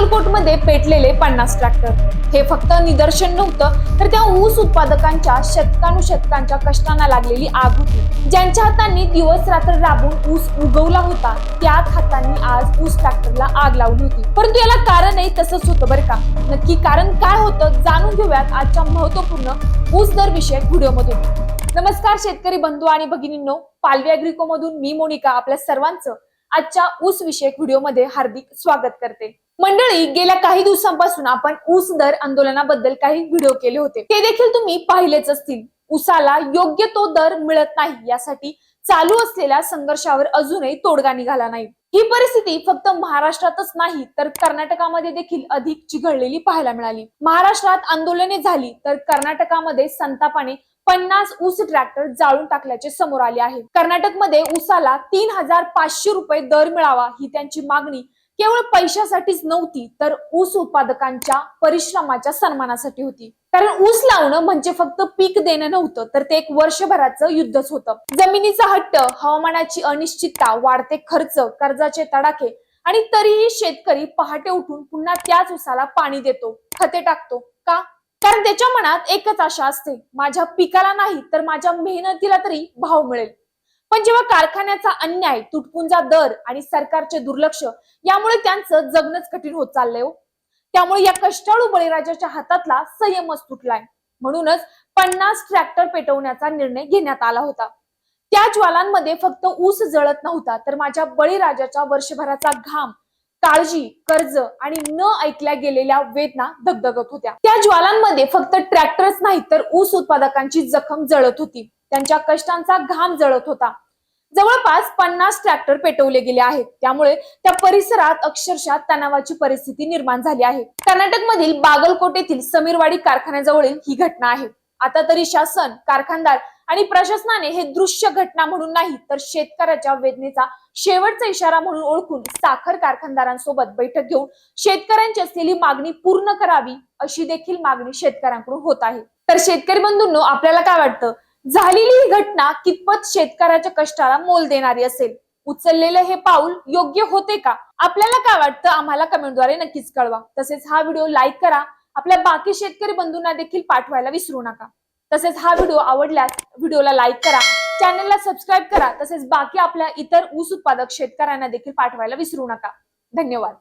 अक्कलकोटमध्ये पेटलेले पन्नास ट्रॅक्टर हे फक्त निदर्शन नव्हतं तर त्या ऊस उत्पादकांच्या शतकानुशतकांच्या कष्टांना लागलेली आग होती. ज्यांच्या हातांनी दिवस रात्र राबून ऊस उगवला होता त्याच हातांनी आज ऊस ट्रॅक्टरला आग लावली होती. परंतु याला कारणही तसंच होतं बरं का. नक्की कारण काय होतं जाणून घेऊयात आजच्या महत्त्वपूर्ण ऊस दर विषयक व्हिडिओमधून. नमस्कार शेतकरी बंधू आणि भगिनींनो पालवी अॅग्रिको मधून मी मोनिका आपल्या सर्वांचं आजच्या ऊस विषयक व्हिडिओमध्ये हार्दिक स्वागत करते. मंडळी गेल्या काही दिवसांपासून आपण ऊस दर आंदोलनाबद्दल काही व्हिडिओ केले होते. ते देखील तुम्ही पाहिलेच असतील. ऊसाला योग्य तो दर मिळत नाही यासाठी चालू असलेल्या संघर्षावर अजूनही तोडगा निघाला नाही. ही परिस्थिती फक्त महाराष्ट्रातच नाही तर कर्नाटकामध्ये देखील अधिक चिघळलेली पाहायला मिळाली. महाराष्ट्रात आंदोलने झाली तर कर्नाटकामध्ये संतापाने पन्नास ऊस ट्रॅक्टर जाळून टाकल्याचे समोर आले आहे. कर्नाटकमध्ये ऊसाला तीन हजार पाचशे रुपये दर मिळावा ही त्यांची मागणी. केवळ पैशासाठीच नव्हती तर ऊस उत्पादकांच्या परिश्रमाच्या सन्मानासाठी होती. कारण ऊस लावणं म्हणजे फक्त पीक देणं नव्हतं तर ते एक वर्षभराचं युद्धच होतं. जमिनीचा हट्ट हवामानाची अनिश्चितता वाढते खर्च कर्जाचे तडाखे आणि तरीही शेतकरी पहाटे उठून पुन्हा त्याच ऊसाला पाणी देतो खते टाकतो का? कारण त्याच्या मनात एकच आशा असते. माझ्या पिकाला नाही तर माझ्या मेहनतीला तरी भाव मिळेल. पण जेव्हा कारखान्याचा अन्याय तुटपुंजा दर आणि सरकारचे दुर्लक्ष यामुळे त्यांचं जगणंच कठीण होत चाललंय हो. त्यामुळे या कष्टाळू बळीराजाच्या हातातला संयमच तुटलाय. म्हणूनच पन्नास ट्रॅक्टर पेटवण्याचा निर्णय घेण्यात आला होता. त्या ज्वालांमध्ये फक्त ऊस जळत नव्हता तर माझ्या बळीराजाच्या वर्षभराचा घाम काळजी कर्ज आणि न ऐकल्या गेलेल्या वेदना दगदगत होत्या. त्या ज्वालांमध्ये फक्त ट्रॅक्टरच नाही तर ऊस उत्पादकांची जखम जळत होती. त्यांच्या कष्टांचा घाम जळत होता. जवळपास पन्नास ट्रॅक्टर पेटवले गेले आहेत. त्यामुळे त्या परिसरात अक्षरशः तणावाची परिस्थिती निर्माण झाली आहे. कर्नाटकमधील बागलकोट येथील समीरवाडी कारखान्याजवळील ही घटना आहे. आता तरी शासन कारखानदार आणि प्रशासनाने हे दृश्य घटना म्हणून नाही तर शेतकऱ्याच्या वेदनेचा शेवटचा इशारा म्हणून ओळखून साखर कारखानदारांसोबत बैठक घेऊन शेतकऱ्यांची असलेली मागणी पूर्ण करावी अशी देखील मागणी शेतकऱ्यांकडून होत आहे. तर शेतकरी बंधूंनो आपल्याला काय वाटतं? झालेली ही घटना कितपत शेतकऱ्याच्या कष्टाला मोल देणारी असेल? उचललेलं हे पाऊल योग्य होते का? आपल्याला काय वाटतं? आम्हाला कमेंटद्वारे नक्कीच कळवा. तसेच हा व्हिडिओ लाईक करा. आपल्या बाकी शेतकरी बंधूंना देखील पाठवायला विसरू नका. तसेच हा व्हिडिओ आवडल्यास व्हिडिओला लाईक करा चॅनलला सबस्क्राईब करा तसेच बाकी आपल्या इतर ऊस उत्पादक शेतकऱ्यांना देखील पाठवायला विसरू नका. धन्यवाद.